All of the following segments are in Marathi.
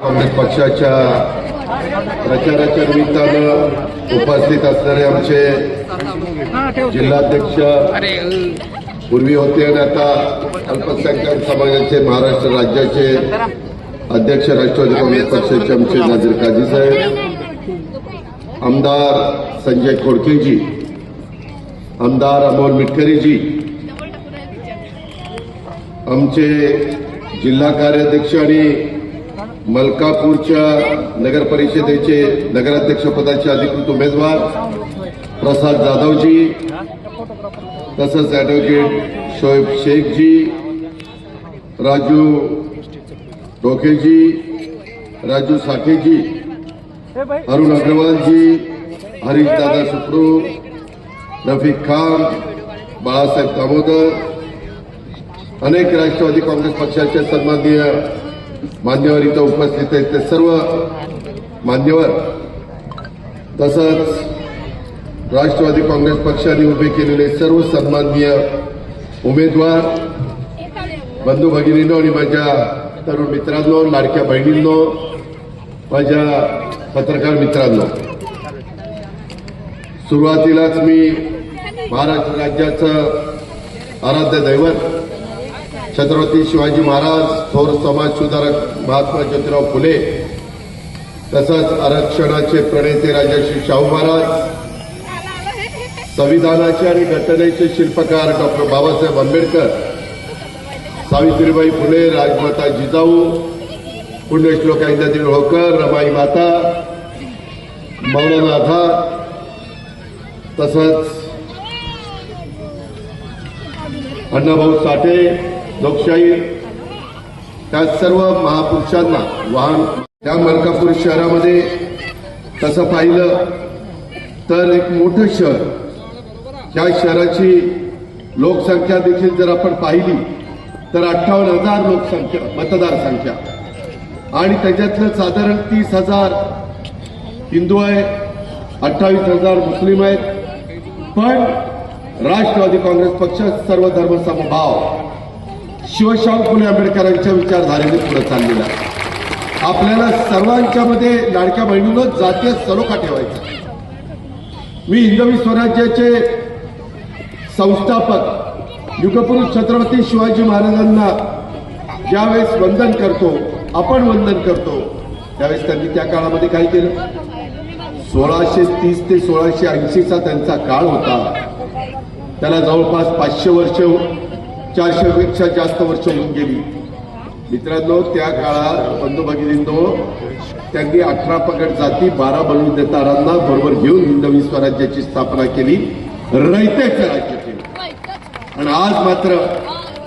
काँग्रेस पक्षाच्या प्रचाराच्या निमित्तानं उपस्थित असणारे आमचे जिल्हाध्यक्ष पूर्वी होते आणि आता अल्पसंख्याक समाजाचे महाराष्ट्र राज्याचे अध्यक्ष राष्ट्रवादी काँग्रेस पक्षाचे आमचे नाजीर काजी साहेब आमदार संजय खोडकेजी आमदार अमोल मिटकरीजी आमचे जिल्हा कार्याध्यक्ष आणि मलकापूरच्या नगर परिषदेचे नगराध्यक्षपदाचे अधिकृत उमेदवार प्रसाद जाधवजी तसंच ॲडव्होकेट शोएब शेखजी राजू डोकेजी राजू साठेजी अरुण अग्रवालजी हरीशदादा सुप्रू रफीक खान बाळासाहेब दामोदर अनेक राष्ट्रवादी काँग्रेस पक्षाचे सन्माननीय मान्यवर इथं उपस्थित आहेत. ते सर्व मान्यवर तसंच राष्ट्रवादी काँग्रेस पक्षाने उभे केलेले सर्व सन्माननीय उमेदवार बंधू भगिनींनो आणि माझ्या तरुण मित्रांनो लाडक्या बहिणींनो माझ्या पत्रकार मित्रांनो. सुरुवातीलाच मी महाराष्ट्र राज्याचं आराध्य दैवत छत्रपती शिवाजी महाराज थोर समाज सुधारक महात्मा ज्योतिराव फुले तसंच आरक्षणाचे प्रणेते राजर्षी शाहू महाराज संविधानाचे आणि घटनेचे शिल्पकार डॉक्टर बाबासाहेब आंबेडकर सावित्रीबाई फुले राजमाता जिजाऊ पुण्यश्लोक इंद्रदेवी होळकर रमाई माता मौलाना आझाद तसंच अण्णाभाऊ साठे लोकशाही त्या सर्व महापुरुषांना वाहन त्या मलकापूर शहरामध्ये तसं पाहिलं तर एक मोठं शहर. त्या शहराची लोकसंख्या देखील जर आपण पाहिली तर अठ्ठावन्न हजार लोकसंख्या मतदार संख्या आणि त्याच्यातलं साधारण तीस हजार हिंदू आहे अठ्ठावीस हजार मुस्लिम आहेत. पण राष्ट्रवादी काँग्रेस पक्ष सर्व धर्मसमभाव शिवशाम पुणे फुले आंबेडकरांच्या विचारधारेने पुढे चाललेला आपल्याला सर्वांच्या मध्ये लाडक्या बहिणीनं जातीय सलोखा ठेवायचा मी हिंदवी स्वराज्याचे संस्थापक युगपुरुष छत्रपती शिवाजी महाराजांना ज्यावेळेस वंदन करतो आपण वंदन करतो त्यावेळेस त्यांनी त्या काळामध्ये काय केलं? सोळाशे तीस ते सोळाशे ऐंशीचा त्यांचा काळ होता. त्याला जवळपास पाचशे वर्ष चारशेपेक्षा जास्त वर्ष होऊन गेली. मित्रांनो त्या काळात बंधू भगिनींनो त्यांनी अठरा पगड जाती बारा बलुतेदारांना बरोबर घेऊन हिंदवी स्वराज्याची स्थापना केली. रयतेचं राज्य केलं. आणि आज मात्र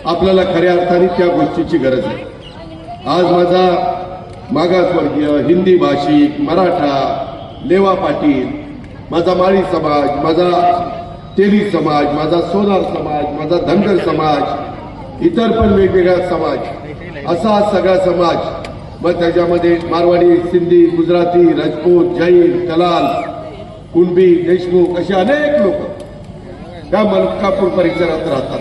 आपल्याला खऱ्या अर्थाने त्या गोष्टीची गरज आहे. आज माझा मागासवर्गीय हिंदी भाषिक मराठा लेवा पाटील माझा माळी समाज माझा तेरी समाज माझा सोनार समाज माझा धनगर समाज इतर पण वेगवेगळा समाज असा सगळा समाज मग त्याच्यामध्ये मारवाडी सिंधी गुजराती राजपूत जैन दलाल कुणबी देशमुख असे अनेक लोक त्या मलकापूर परिसरात राहतात.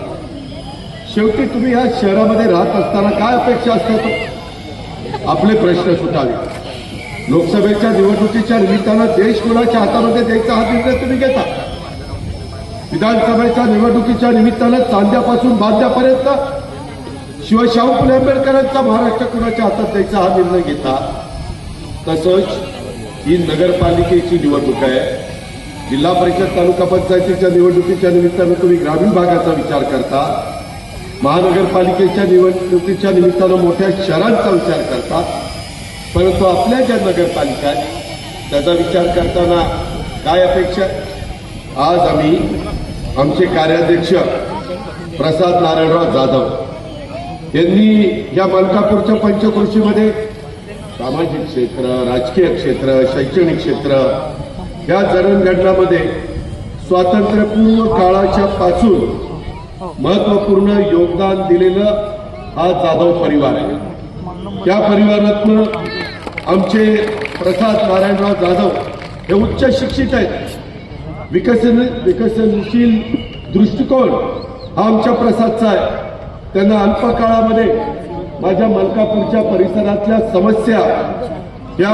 शेवटी तुम्ही या शहरामध्ये राहत असताना काय अपेक्षा असतात? आपले प्रश्न सुटावे. लोकसभेच्या निवडणुकीच्या निमित्तानं देश कोणाच्या हातामध्ये द्यायचा हा निर्णय तुम्ही घेता? विधानसभेच्या निवडणुकीच्या निमित्तानं चांद्यापासून बांध्यापर्यंत शाहू फुले आंबेडकरांचा महाराष्ट्र कुणाच्या हातात द्यायचा हा निर्णय घेता? तसंच ही नगरपालिकेची निवडणूक आहे. जिल्हा परिषद तालुका पंचायतीच्या निवडणुकीच्या निमित्तानं तुम्ही ग्रामीण भागाचा विचार करता. महानगरपालिकेच्या निवडणुकीच्या निमित्तानं मोठ्या शहरांचा विचार करता. परंतु आपल्या ज्या नगरपालिका आहेत त्याचा विचार करताना काय अपेक्षा आज आम्ही आमचे कार्याध्यक्ष प्रसाद नारायणराव जाधव यांनी या मलकापूरच्या पंचकृषीमध्ये सामाजिक क्षेत्र राजकीय क्षेत्र शैक्षणिक क्षेत्र या जडणघडणामध्ये स्वातंत्र्यपूर्व काळाच्या पासून महत्त्वपूर्ण योगदान दिलेलं हा जाधव परिवार आहे. त्या परिवारातनं आमचे प्रसाद नारायणराव जाधव हे उच्च शिक्षित आहेत. विकसन विकसनशील दृष्टिकोन हा आमच्या प्रसादचा आहे. त्यांना अल्प काळामध्ये माझ्या मलकापूरच्या परिसरातल्या समस्या या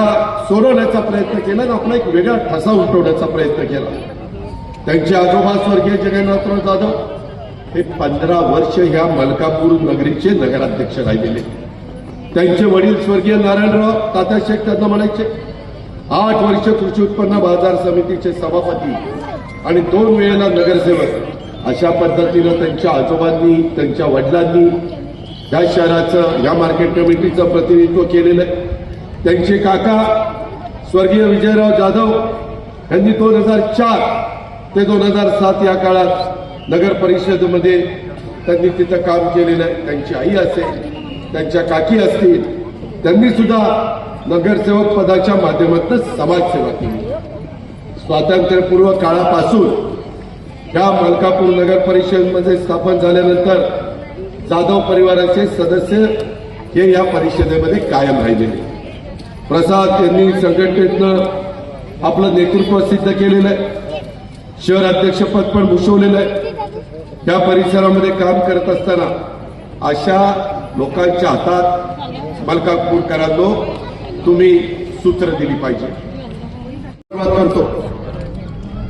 सोडवण्याचा प्रयत्न केला आणि आपला एक वेगळा ठसा उठवण्याचा प्रयत्न केला. त्यांचे आजोबा स्वर्गीय जगन्नाथराव जाधव हे पंधरा वर्ष ह्या मलकापूर नगरीचे नगराध्यक्ष राहिलेले. त्यांचे वडील स्वर्गीय नारायणराव तात्या शेख त्यांना म्हणायचे आठ वर्ष कृषी उत्पन्न बाजार समितीचे सभापती आणि दोन वेळेला नगरसेवक. अशा पद्धतीनं त्यांच्या आजोबांनी त्यांच्या वडिलांनी या शहराचं या मार्केट कमिटीचं प्रतिनिधित्व केलेलं आहे. त्यांचे काका स्वर्गीय विजयराव जाधव यांनी दोन हजार चार ते दोन हजार सात या काळात नगर परिषदेमध्ये त्यांनी तिथं काम केलेलं आहे. त्यांची आई असेल त्यांच्या काकी असतील त्यांनी सुद्धा नगरसेवक पदाच्या माध्यमातून समाजसेवा केली. स्वातंत्र्यपूर्व काळापासून ह्या मलकापूर नगर परिषदेमध्ये स्थापन झाल्यानंतर जाधव परिवाराचे सदस्य हे या परिषदेमध्ये कायम राहिलेले. प्रसाद यांनी संघटनेतनं आपलं नेतृत्व सिद्ध केलेलं आहे. शहर अध्यक्षपद पण भूषवलेलं आहे. त्या परिसरामध्ये काम करत असताना अशा लोकांच्या हातात मलकापूरकरांनो तुम्ही सूत्र दिली पाहिजे. करतो.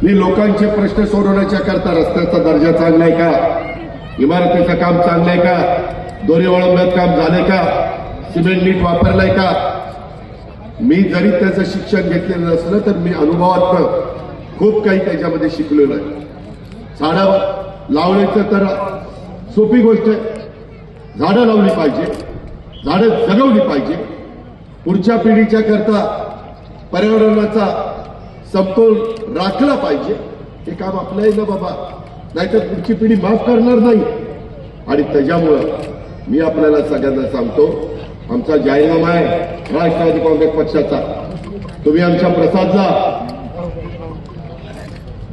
ही लोकांचे प्रश्न सोडवण्याच्या करता रस्त्याचा दर्जा चांगला आहे का? इमारतीचं काम चांगलं आहे का? दोरी वळंब्यात काम झालंय का? सिमेंट नीट वापरलाय का? मी जरी त्याचं शिक्षण घेतलेलं नसलं तर मी अनुभवात खूप काही त्याच्यामध्ये शिकलेलं आहे. झाडं लावण्याचं तर सोपी गोष्ट आहे. झाडं लावली पाहिजे. झाडं जगवली पाहिजे. पुढच्या पिढीच्या करता पर्यावरणाचा समतोल राखला पाहिजे. हे काम आपलं आहे ना बाबा. नाहीतर पुढची पिढी माफ करणार नाही. आणि त्याच्यामुळं मी आपल्याला सगळ्यांना सांगतो आमचा जाहीरनामा आहे राष्ट्रवादी काँग्रेस पक्षाचा. तुम्ही आमच्या प्रसादला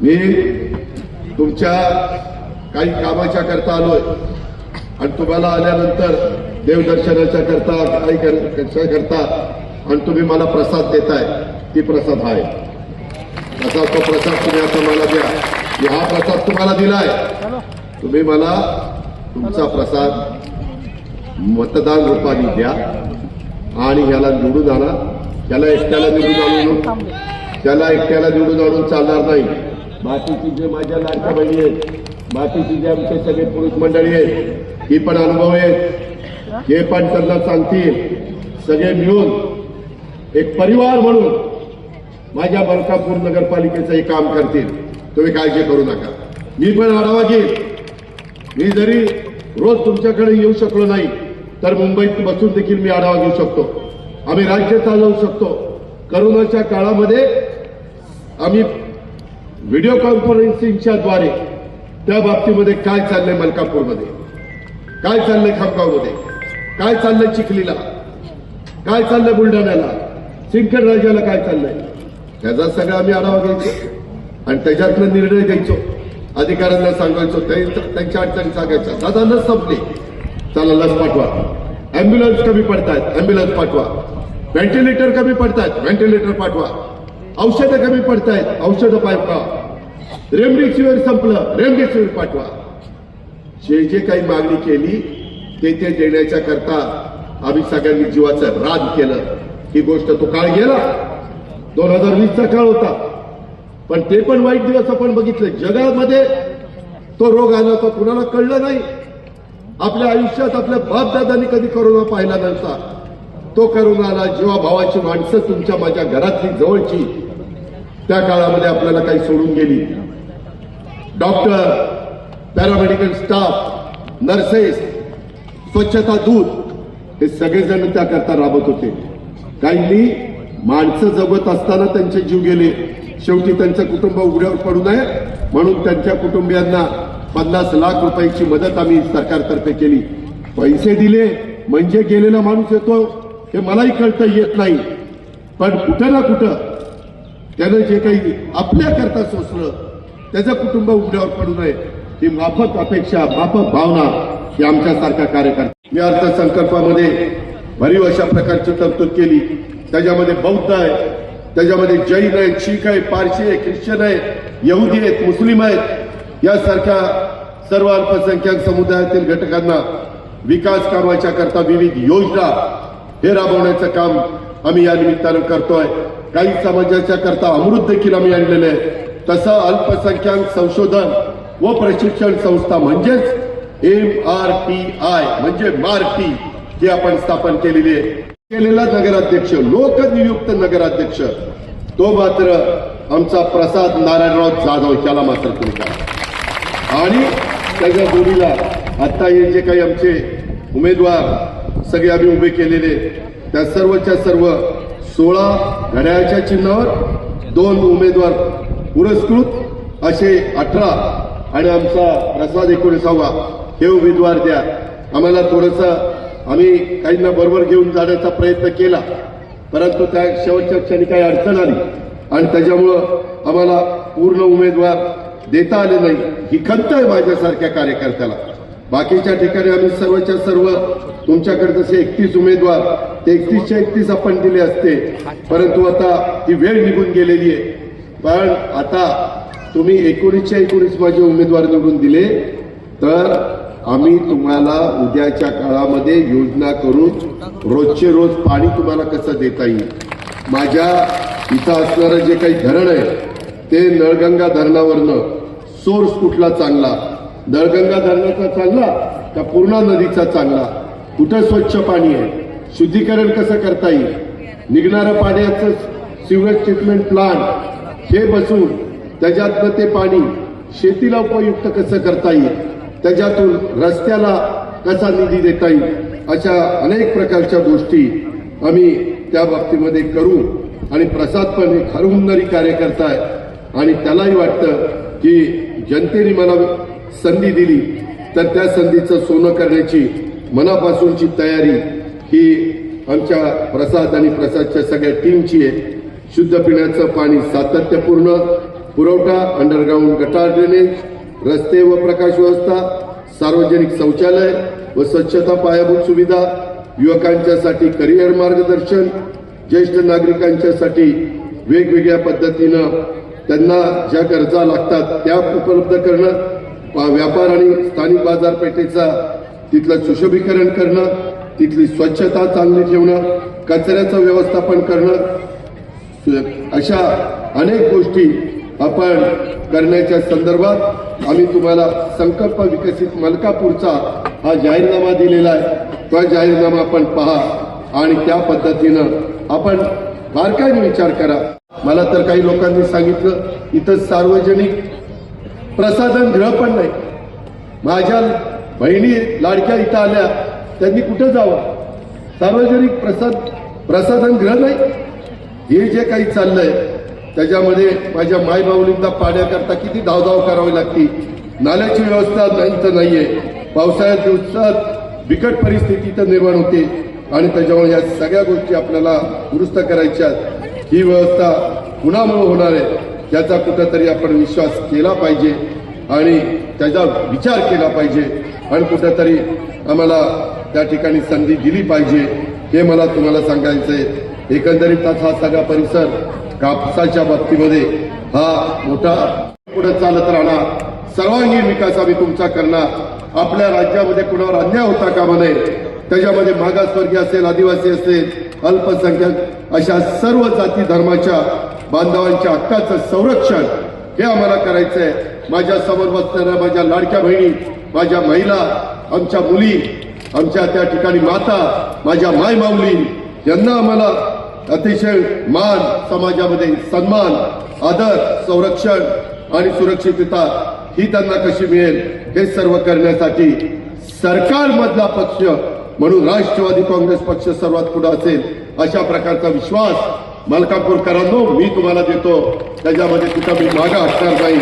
मी तुमच्या काही कामाच्या करता आलोय. आणि तुम्हाला आल्यानंतर देवदर्शनाच्या करता काही करता आणि तुम्ही मला प्रसाद देताय. ती प्रसाद आहे. असा तो प्रसाद तुम्ही आता मला द्या. मी हा प्रसाद तुम्हाला दिलाय. तुम्ही मला तुमचा प्रसाद मतदान रूपाने द्या आणि ह्याला निवडून आणा. त्याला एकट्याला निवडून आणून त्याला एकट्याला निवडून आणून चालणार नाही. बाकीची जे माझ्या लाडक्या बहिणी आहेत बाकीची जे आमचे सगळे पुरुष मंडळी आहेत ही पण अनुभव आहेत. हे पण त्यांना सांगतील. सगळे मिळून एक परिवार म्हणून माझ्या मलकापूर नगरपालिकेचं हे काम करतील. तुम्ही काळजी करू नका. मी पण आढावा घेईन. मी जरी रोज तुमच्याकडे येऊ शकलो नाही तर मुंबईत बसून देखील मी आढावा घेऊ शकतो. आम्ही राज्य चालवू शकतो. करोनाच्या काळामध्ये आम्ही व्हिडिओ कॉन्फरन्सिंगच्या द्वारे त्या बाबतीमध्ये काय चाललंय मलकापूरमध्ये? काय चाललंय खामगावमध्ये? काय चाललंय चिखलीला? काय चाललंय बुलढाण्याला? सिंदखेड राज्याला काय चाललंय? त्याचा सगळा आम्ही आढावा घ्यायचो आणि त्याच्यातनं निर्णय घ्यायचो. अधिकाऱ्यांना सांगायचो त्यांच्या अडचणी सांगायच्या. दादा लस संपली. चला लस पाठवा. अँब्युलन्स कमी पडतायत. अँब्युलन्स पाठवा. व्हेंटिलेटर कमी पडतायत. व्हेंटिलेटर पाठवा. औषधं कमी पडतायत. औषधं पाठवा. रेमडेसिवीर संपलं. रेमडेसिवीर पाठवा. जे जे काही मागणी केली ते ते देण्याच्या करता आम्ही सगळ्यांनी जीवाचं रान केलं. ही गोष्ट तो काळ गेला. दोन हजार वीसचा काळ होता. पण ते पण वाईट दिवस आपण बघितले. जगामध्ये तो रोग आला तो कुणाला कळलं नाही. आपल्या आयुष्यात आपल्या बापदादांनी कधी करोना पाहिला नव्हता. तो करोना आला. जेव्हा भावाची माणसं तुमच्या माझ्या घरातली जवळची. त्या काळामध्ये आपल्याला काही सोडून गेली. डॉक्टर पॅरामेडिकल स्टाफ नर्सेस स्वच्छता दूत हे सगळेजण त्याकरता राबत होते. काहींनी माणसं जगत असताना त्यांचे जीव गेले. शेवटी त्यांचं कुटुंब उघड्यावर पडू नये. म्हणून त्यांच्या कुटुंबियांना पन्नास लाख रुपयाची मदत आम्ही सरकारतर्फे केली. पैसे दिले म्हणजे गेलेला माणूस येतो हे मलाही कळता येत नाही. पण कुठं ना कुठं त्यानं जे काही आपल्याकरता सोसलं त्याचं कुटुंब उघड्यावर पडू नये. ही माफक अपेक्षा माफक भावना ही आमच्यासारख्या कार्यकर्ता मी अर्थसंकल्पामध्ये भरीव अशा प्रकारची तरतूद केली. त्याच्यामध्ये बौद्ध आहे. त्याच्यामध्ये जैन आहेत शीख आहे पारशी आहे ख्रिश्चन आहे यहुदी आहेत मुस्लिम आहेत. यासारख्या सर्व अल्पसंख्याक समुदायातील घटकांना विकास कामाच्या करता विविध योजना हे राबवण्याचं काम आम्ही या निमित्तानं करतोय. काही समाजाच्या करता अमृत देखील आम्ही आणलेले आहे. तसं अल्पसंख्याक संशोधन व प्रशिक्षण संस्था म्हणजेच एम आर टी आय म्हणजे मारटी ही आपण स्थापन केलेली आहे. केलेला नगराध्यक्ष लोकनियुक्त नगराध्यक्ष तो मात्र आमचा प्रसाद नारायणराव जाधव याला मात्र तुम्ही करा आणि त्याच्या जोडीला आता हे जे काही आमचे उमेदवार सगळे आम्ही उभे केलेले त्या सर्वच्या सर्व सोळा घड्याळच्या चिन्हावर दोन उमेदवार पुरस्कृत असे अठरा आणि आमचा प्रसाद एकोणीसावा हे उमेदवार द्या. आम्हाला थोडंसं आम्ही काहींना बरोबर घेऊन जाण्याचा प्रयत्न केला परंतु त्या शेवटच्या क्षणी काही अडचण आली. आणि त्याच्यामुळं आम्हाला पूर्ण उमेदवार देता आले नाही. ही खंत आहे माझ्यासारख्या कार्यकर्त्याला. बाकीच्या ठिकाणी आम्ही सर्वच्या सर्व तुमच्याकडे जसे एकतीस उमेदवार ते एकतीसच्या एकतीस आपण दिले असते परंतु आता ती वेळ निघून गेलेली आहे. पण आता तुम्ही एकोणीसच्या एकोणीस माझे उमेदवार निवडून दिले तर आम्ही तुम्हाला उद्याच्या काळामध्ये योजना करून रोजचे रोज पाणी तुम्हाला कसं देता येईल? माझ्या इथं असणारं जे काही धरण आहे ते नळगंगा धरणावरनं सोर्स कुठला चांगला? नळगंगा धरणाचा चांगला का पूर्णा नदीचा चांगला कुठं स्वच्छ पाणी आहे? शुद्धीकरण कसं करता येईल? निघणारं पाण्याचं सिवेज ट्रीटमेंट प्लांट हे बसून त्याच्यातनं ते पाणी शेतीला उपयुक्त कसं करता येईल? त्याच्यातून रस्त्याला कसा निधी देता येईल अशा अनेक प्रकारच्या गोष्टी आम्ही त्या बाबतीमध्ये करू आणि प्रसाद पण एक हरहुन्नरी कार्यकर्ता आहे. आणि त्यालाही वाटतं की जनतेने मला संधी दिली तर त्या संधीचं सोनं करण्याची मनापासूनची तयारी ही आमच्या प्रसाद आणि प्रसादच्या सगळ्या टीमची आहे. शुद्ध पिण्याचं पाणी सातत्यपूर्ण पुरवठा अंडरग्राऊंड गटार ड्रेनेज रस्ते व प्रकाश व्यवस्था सार्वजनिक शौचालय व स्वच्छता पायाभूत सुविधा युवकांच्यासाठी करिअर मार्गदर्शन ज्येष्ठ नागरिकांच्यासाठी वेगवेगळ्या पद्धतीनं त्यांना ज्या गरजा लागतात त्या उपलब्ध करणं व्यापार आणि स्थानिक बाजारपेठेचा तिथलं सुशोभीकरण करणं तिथली स्वच्छता चांगली ठेवणं कचऱ्याचं व्यवस्थापन करणं अशा अनेक गोष्टी आपण करण्याच्या संदर्भात आम्ही तुम्हाला संकल्प विकसित मलकापूरचा हा जाहीरनामा दिलेला आहे. तो जाहीरनामा आपण पहा आणि त्या पद्धतीनं आपण बारकाईने विचार करा. मला तर काही लोकांनी सांगितलं इथं सार्वजनिक प्रसाधन गृह पण नाही. माझ्या बहिणी लाडक्या इथं आल्या त्यांनी कुठं जावं? सार्वजनिक प्रसाद प्रसाधन गृह नाही? हे जे काही चाललंय त्याच्यामध्ये माझ्या मायबाऊलींना पाण्याकरता किती धावधाव करावी लागती? नाल्याची व्यवस्था नाही तर नाहीये. पावसाळ्यात दिवसात बिकट परिस्थिती तर निर्माण होते. आणि त्याच्यामुळे या सगळ्या गोष्टी आपल्याला दुरुस्त करायच्या ही व्यवस्था कुणामुळे होणार आहे? याचा कुठंतरी आपण विश्वास केला पाहिजे. आणि त्याचा विचार केला पाहिजे. आणि कुठंतरी आम्हाला त्या ठिकाणी संधी दिली पाहिजे. हे मला तुम्हाला सांगायचंय. एकंदरीतच हा सगळा परिसर कापसाच्या बाबतीमध्ये हा मोठा पुढे चालत राहणार. सर्वांगीण विकास आम्ही तुमचा करणार. आपल्या राज्यामध्ये कुणावर अन्याय होता कामा नये त्याच्यामध्ये मागासवर्गीय असेल आदिवासी असेल अल्पसंख्याक अशा सर्व जाती धर्माच्या बांधवांच्या हक्काचं संरक्षण हे आम्हाला करायचं आहे माझ्यासमोर बसणाऱ्या माझ्या लाडक्या बहिणी माझ्या महिला आमच्या मुली आमच्या त्या ठिकाणी माता माझ्या माय माऊली यांना आम्हाला अतिशय मान समाजामध्ये सन्मान आदर संरक्षण आणि सुरक्षितता ही त्यांना कशी मिळेल हे सर्व करण्यासाठी सरकारमधला पक्ष म्हणून राष्ट्रवादी काँग्रेस पक्ष सर्वात पुढे असेल अशा प्रकारचा विश्वास मलकापूरकरांनो मी तुम्हाला देतो. त्याच्यामध्ये कुठं मी मागा हटणार नाही.